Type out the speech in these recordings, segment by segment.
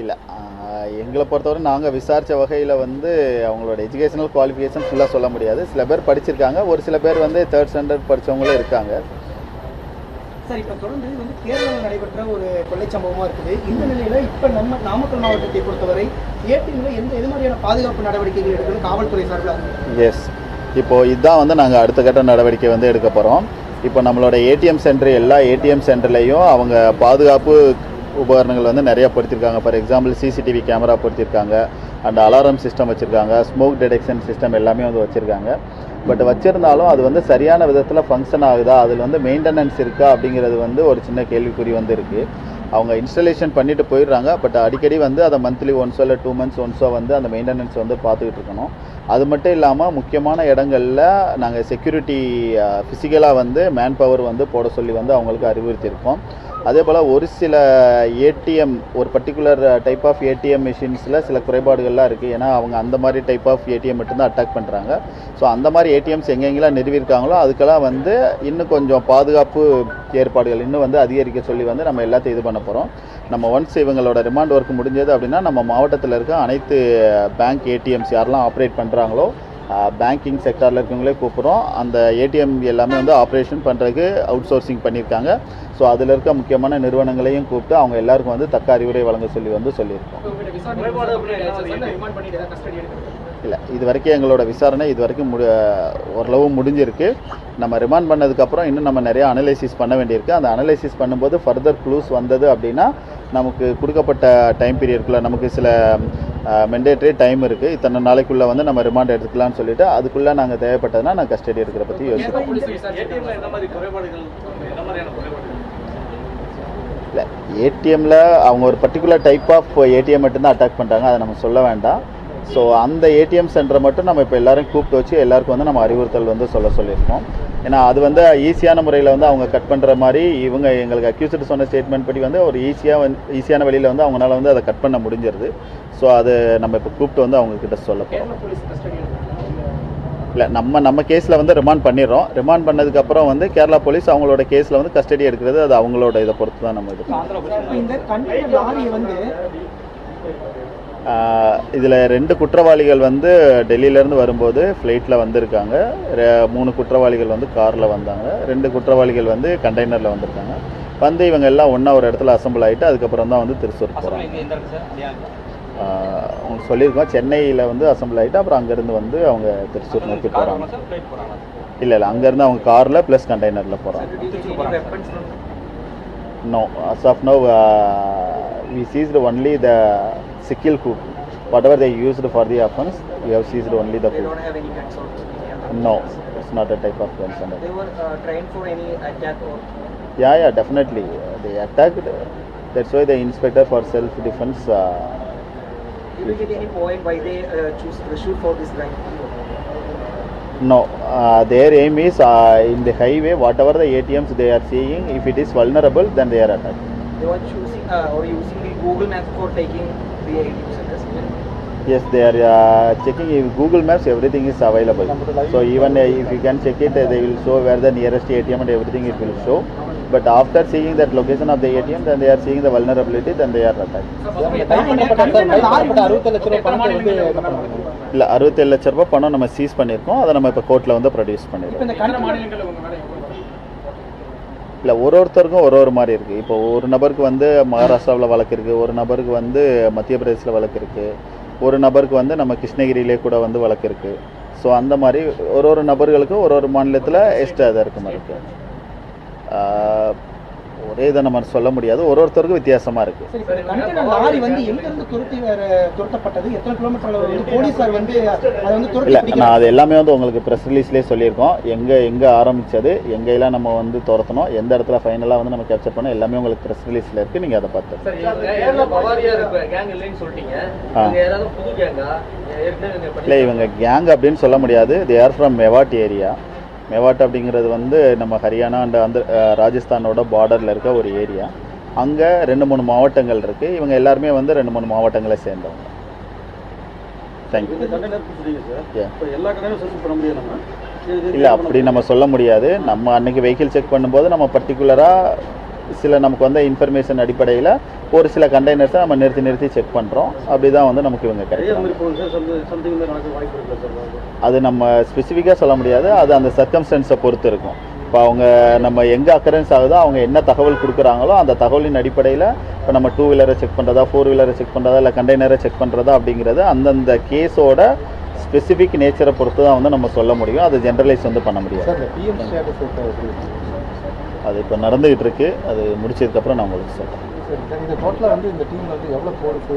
இல்லை எங்களை பொறுத்தவரை நாங்கள் விசாரித்த வகையில் வந்து அவங்களோட எஜுகேஷனல் குவாலிஃபிகேஷன் ஃபுல்லாக சொல்ல முடியாது. சில பேர் படிச்சிருக்காங்க. ஒரு சில பேர் வந்து தேர்ட் ஸ்டாண்டர்ட் படித்தவங்களும் இருக்காங்க. சார் இப்போ தொடர்ந்து வந்து கேரளாவில் நடைபெற்ற ஒரு கொள்ளை சம்பவமாக இருக்குது. இந்த நிலையில் இப்போ நம்ம நாமக்கல் மாவட்டத்தை பொறுத்தவரை ஏடிஎம்ல எந்த எது மாதிரியான பாதுகாப்பு நடவடிக்கைகள் எடுக்கணும்? காவல்துறை சார்பில் எஸ் இப்போது இதுதான் வந்து நாங்கள் அடுத்த கட்ட நடவடிக்கை வந்து எடுக்க போகிறோம் இப்போ நம்மளோட ஏடிஎம் சென்டர் எல்லா ஏடிஎம் சென்டர்லேயும் அவங்க பாதுகாப்பு உபகரணங்கள் வந்து நிறையா பொருத்திருக்காங்க. ஃபார் எக்ஸாம்பிள் சிசிடிவி கேமரா பொருத்திருக்காங்க. அண்ட் அலாரம் சிஸ்டம் வச்சுருக்காங்க. ஸ்மோக் டிடெக்ஷன் சிஸ்டம் எல்லாமே வந்து வச்சுருக்காங்க. பட் வச்சுருந்தாலும் அது வந்து சரியான விதத்தில் ஃபங்க்ஷன் ஆகுதா? அதில் வந்து மெயின்டெனன்ஸ் இருக்கா? அப்படிங்கிறது வந்து ஒரு சின்ன கேள்விக்குறி வந்து இருக்குது அவங்க இன்ஸ்டலேஷன் பண்ணிட்டு போயிடுறாங்க. பட் அடிக்கடி வந்து அதை மந்த்லி ஒன்ஸோ இல்லை டூ மந்த்ஸ் ஒன்ஸோ வந்து அந்த மெயின்டெனன்ஸ் வந்து பார்த்துக்கிட்டு இருக்கணும். அது மட்டும் இல்லாமல் முக்கியமான இடங்களில் நாங்கள் செக்யூரிட்டி ஃபிசிக்கலாக வந்து மேன் பவர் வந்து போட சொல்லி வந்து அவங்களுக்கு அறிவுறுத்தியிருக்கோம். அதே போல் ஒரு சில ஏடிஎம் ஒரு பர்டிகுலர் டைப் ஆஃப் ஏடிஎம் மிஷின்ஸில் சில குறைபாடுகள்லாம் இருக்குது ஏன்னா அவங்க அந்த மாதிரி டைப் ஆஃப் ஏடிஎம் மட்டும்தான் அட்டாக் பண்ணுறாங்க ஸோ அந்த மாதிரி ஏடிஎம்ஸ் எங்கெங்கெல்லாம் நிறுவியிருக்காங்களோ அதுக்கெல்லாம் வந்து இன்னும் கொஞ்சம் பாதுகாப்பு ஏற்பாடுகள் இன்னும் வந்து அதிகரிக்க சொல்லி வந்து நம்ம எல்லாத்தையும் இது பண்ண போகிறோம் நம்ம ஒன்ஸ் இவங்களோட ரிமாண்ட் ஒர்க் முடிஞ்சது அப்படின்னா நம்ம மாவட்டத்தில் இருக்க அனைத்து uh, பேங்க் ஏடிஎம்ஸ் யாரெல்லாம் ஆப்ரேட் பண்ணுறாங்களோ பேங்கிங் செக்டாரில் இருக்கவங்களே கூப்பிட்றோம். அந்த ஏடிஎம் எல்லாமே வந்து ஆப்ரேஷன் பண்ணுறதுக்கு அவுட் சோர்சிங் பண்ணியிருக்காங்க. ஸோ அதில் இருக்க முக்கியமான நிறுவனங்களையும் கூப்பிட்டு அவங்க எல்லாருக்கும் வந்து தக்க அறிவுரை வழங்க சொல்லி வந்து சொல்லியிருக்கோம். இல்லை இது வரைக்கும் எங்களோட விசாரணை இது வரைக்கும் முடி ஓரளவு முடிஞ்சிருக்கு. நம்ம ரிமாண்ட் பண்ணதுக்கப்புறம் இன்னும் நம்ம நிறைய அனலைசிஸ் பண்ண வேண்டியிருக்கு. அந்த அனலைசிஸ் பண்ணும்போது ஃபர்தர் க்ளூஸ் வந்தது அப்படின்னா நமக்கு கொடுக்கப்பட்ட டைம் பீரியட்குள்ளே நமக்கு சில மெண்டேட்டரி டைம் இருக்குது இத்தனை நாளைக்குள்ளே வந்து நம்ம ரிமாண்ட் எடுத்துக்கலாம்னு சொல்லிட்டு அதுக்குள்ளே நாங்கள் தேவைப்பட்டதுன்னா நான் கஸ்டடி எடுக்கிற பற்றி யோசிப்போம் இல்லை ஏடிஎம்மில் அவங்க ஒரு பர்டிகுலர் டைப் ஆஃப் ஏடிஎம் மட்டும்தான் அட்டாக் பண்ணுறாங்க அதை நம்ம சொல்ல வேண்டாம். ஸோ அந்த ஏடிஎம் சென்டரை மட்டும் நம்ம இப்போ எல்லாரும் கூப்பிட்டு வச்சு எல்லாருக்கும் வந்து நம்ம அறிவுறுத்தல் வந்து சொல்ல சொல்லியிருக்கோம். ஏன்னா அது வந்து ஈஸியான முறையில் வந்து அவங்க கட் பண்ணுற மாதிரி இவங்க எங்களுக்கு அக்யூஸ்டு சொன்ன ஸ்டேட்மெண்ட் படி வந்து ஒரு ஈஸியாக வந்து ஈஸியான வழியில் வந்து அவங்களால வந்து அதை கட் பண்ண முடிஞ்சிருது. ஸோ அது நம்ம இப்போ கூப்பிட்டு வந்து அவங்க கிட்ட சொல்ல போகிறோம் இல்லை நம்ம நம்ம கேஸில் வந்து ரிமாண்ட் பண்ணிடுறோம். ரிமாண்ட் பண்ணதுக்கப்புறம் வந்து கேரளா போலீஸ் அவங்களோட கேஸில் வந்து கஸ்டடி எடுக்கிறது அது அவங்களோட இதை பொறுத்து தான் நம்ம இது இதில் ரெண்டு குற்றவாளிகள் வந்து டெல்லியிலேருந்து வரும்போது ஃப்ளைட்டில் வந்திருக்காங்க. ரெ- மூணு குற்றவாளிகள் வந்து காரில் வந்தாங்க. ரெண்டு குற்றவாளிகள் வந்து கண்டெய்னரில் வந்திருக்காங்க. வந்து இவங்க எல்லாம் ஒன்றா ஒரு இடத்துல அசம்பிள் ஆகிட்டு அதுக்கப்புறம் தான் வந்து திருச்சூர் போகிறாங்க அவங்க சொல்லியிருக்கோம். சென்னையில் வந்து அசம்பிள் ஆகிட்டு அப்புறம் அங்கேருந்து வந்து அவங்க திருச்சூர் நோக்கி போகிறாங்க இல்லை இல்லை அங்கேருந்து அவங்க காரில் ப்ளஸ் கண்டெய்னரில் போகிறாங்க No, as of now, uh, we seized only sickle hook. Whatever they used for the offense, we have seized only the They don't have any guns or something. No, it's not a type of guns. They were uh, trained for any attack or. Yeah, yeah, definitely. They attacked. That's why the inspector for self-defense. Uh, you get any point why they uh, choose to shoot for this guy? no, uh, their aim is uh, in the highway. Whatever the ATMs they are seeing, if it is vulnerable, then they are attacked. They were choosing uh, or using the Google Maps for taking the ATM centers. Yes, they are uh, checking if Google Maps, everything is available. So even uh, if you can check it, uh, they will show where the nearest ATM and everything it will show. But after seeing that location of the ATM, then they are seeing the vulnerability, then they are attacked. இல்லை அறுபத்தேழு லட்ச ரூபாய் பணம் நம்ம cheese பண்ணியிருக்கோம் அதை நம்ம இப்போ கோர்ட்டில் வந்து ப்ரொடியூஸ் பண்ணிடுறோம் இல்லை ஒரு ஒருத்தருக்கும் ஒரு ஒரு மாதிரி இருக்குது இப்போ ஒரு நபருக்கு வந்து மகாராஷ்டிராவில் வழக்கு இருக்குது ஒரு நபருக்கு வந்து மத்திய பிரதேசில் வழக்கு இருக்குது ஒரு நபருக்கு வந்து நம்ம கிருஷ்ணகிரியிலே கூட வந்து வழக்கு இருக்குது ஸோ அந்த மாதிரி ஒரு ஒரு நபர்களுக்கும் ஒரு ஒரு மாநிலத்தில் எக்ஸ்ட்ரா இதாக இருக்க மாதிரி இருக்குது ஒரே இதை நம்ம சொல்ல முடியாது. ஒரு ஒருத்தருக்கும் வித்தியாசமாக துரத்தி இல்லை? நான் அது எல்லாமே வந்து உங்களுக்கு ப்ரெஸ் ரிலீஸ்லேயே சொல்லியிருக்கோம். எங்கே எங்கே ஆரம்பித்தது எங்கெல்லாம் நம்ம வந்து துரத்தணும் எந்த இடத்துல ஃபைனலாக வந்து நம்ம கேப்சர் பண்ணோம் எல்லாமே உங்களுக்கு ப்ரெஸ் ரிலீஸில் இருக்குது நீங்கள் அதை பார்த்து சார் கேரளா பவாரியா இருக்க கேங் இல்லைன்னு சொல்லிட்டீங்க. ஆ. இவங்க யாராவது புது கேங்கா ஏற்கனவே இவங்க இல்லை இவங்க கேங் அப்படின்னு சொல்ல முடியாது. They are from Mewat area Mewat அப்படிங்கிறது வந்து நம்ம ஹரியானா அண்ட் அந்த ராஜஸ்தானோட பார்டரில் இருக்க ஒரு ஏரியா அங்கே ரெண்டு மூணு மாவட்டங்கள் இருக்குது இவங்க எல்லாருமே வந்து ரெண்டு மூணு மாவட்டங்களை சேர்ந்தவங்க. தேங்க்யூ இல்லை அப்படி நம்ம சொல்ல முடியாது. நம்ம அன்னைக்கு வெஹிக்கிள் செக் பண்ணும்போது நம்ம பர்டிகுலராக சில நமக்கு வந்த இன்ஃபர்மேஷன் அடிப்படையில் ஒரு சில கண்டெய்னர்ஸை நம்ம நிறுத்தி நிறுத்தி செக் பண்ணுறோம் அப்படி தான் வந்து நமக்கு இவங்க கிடைக்கும் அது நம்ம ஸ்பெசிஃபிக்காக சொல்ல முடியாது. அது அந்த சர்க்கம்ஸ்டன்ஸை பொறுத்து இருக்கும். இப்போ அவங்க நம்ம எங்கே அக்கரன்ஸ் ஆகுதோ அவங்க என்ன தகவல் கொடுக்குறாங்களோ அந்த தகவலின் அடிப்படையில் இப்போ நம்ம டூ வீலரை செக் பண்ணுறதா ஃபோர் வீலரை செக் பண்ணுறதா இல்லை கண்டெய்னரை செக் பண்ணுறதா அப்படிங்கிறது அந்தந்த கேஸோட ஸ்பெசிஃபிக் நேச்சரை பொறுத்து தான் வந்து நம்ம சொல்ல முடியும். அது ஜென்ரலைஸ் வந்து பண்ண முடியாது சார் இந்த பிஎம் ஸ்டேட்டஸ் அது இப்போ நடந்துகிட்டு இருக்கு அது முடிச்சதுக்கப்புறம் நான் உங்களுக்கு சொல்கிறேன் சரி சார் இது டோட்டலாக வந்து இந்த டீம் வந்து எவ்வளோ போலீஸ்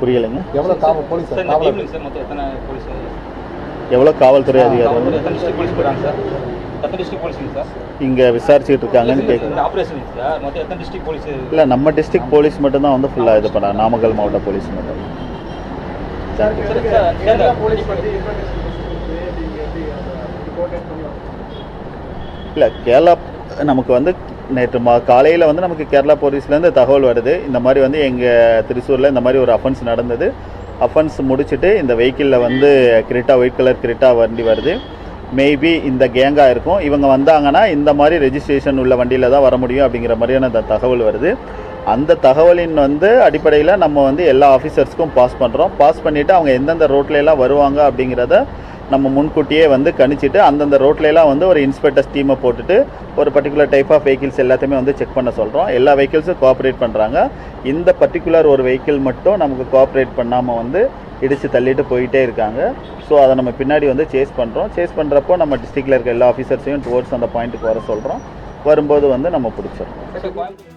புரியலைங்க. எவ்வளோ காவல் போலீஸ் சார். இந்த காவலர்? டீம்ல சார் மொத்தம் எத்தனை போலீஸ் எவ்வளோ காவல்துறை அதிகாரி இங்கே விசாரிச்சுட்டு இருக்காங்கன்னு கேட்குறேன் ஆப்ரேஷன் சார்? மொத்தம் எத்தனை டிஸ்ட்ரிக்ட் போலீஸ் இல்லை நம்ம டிஸ்ட்ரிக்ட் போலீஸ் மட்டும்தான் வந்து ஃபுல்லாக இது பண்ண நாமக்கல் மாவட்ட போலீஸ் மட்டும். சார், போலீஸ் பற்றி இன்ஃபர்மேஷன் கொடுத்து நீங்கள் எப்படி கோஆர்டினேட் பண்ணி இல்லை கேரளா நமக்கு வந்து நேற்று மா காலையில் வந்து நமக்கு கேரளா போலீஸ்லேருந்து தகவல் வருது. இந்த மாதிரி வந்து எங்கள் திருச்சூரில் இந்த மாதிரி ஒரு அஃபென்ஸ் நடந்தது. அஃபென்ஸ் முடிச்சுட்டு இந்த வெஹிக்கிளில் வந்து கிரிட்டா ஒயிட் கலர் கிரிட்டா வண்டி வருது. மேபி இந்த கேங்காக இருக்கும். இவங்க வந்தாங்கன்னா இந்த மாதிரி ரெஜிஸ்ட்ரேஷன் உள்ள வண்டியில் தான் வர முடியும் அப்படிங்கிற மாதிரியான அந்த தகவல் வருது. அந்த தகவலின் வந்து அடிப்படையில் நம்ம வந்து எல்லா ஆஃபீஸர்ஸ்க்கும் பாஸ் பண்ணுறோம் பாஸ் பண்ணிவிட்டு அவங்க எந்தெந்த ரோட்லையெல்லாம் வருவாங்க அப்படிங்கிறத நம்ம முன்கூட்டியே வந்து கணிச்சிட்டு அந்தந்த ரோட்லலாம் வந்து ஒரு இன்ஸ்பெக்டர்ஸ் டீமை போட்டுட்டு ஒரு பர்டிகுலர் டைப் ஆஃப் வெஹிக்கிள்ஸ் எல்லாத்தையுமே வந்து செக் பண்ண சொல்கிறோம் எல்லா வெஹிக்கிள்ஸும் கோஆப்ரேட் பண்ணுறாங்க இந்த பர்டிகுலர் ஒரு வெஹிக்கிள் மட்டும் நமக்கு கோஆப்ரேட் பண்ணாமல் வந்து இடித்து தள்ளிட்டு போயிட்டே இருக்காங்க. ஸோ அதை நம்ம பின்னாடி வந்து சேஸ் பண்ணுறோம் சேஸ் பண்ணுறப்போ நம்ம டிஸ்ட்ரிக்டில் இருக்க எல்லா ஆஃபீஸர்ஸையும் டுவோர்ட்ஸ் அந்த பாயிண்ட்டுக்கு வர சொல்கிறோம் வரும்போது வந்து நம்ம பிடிச்சிடும்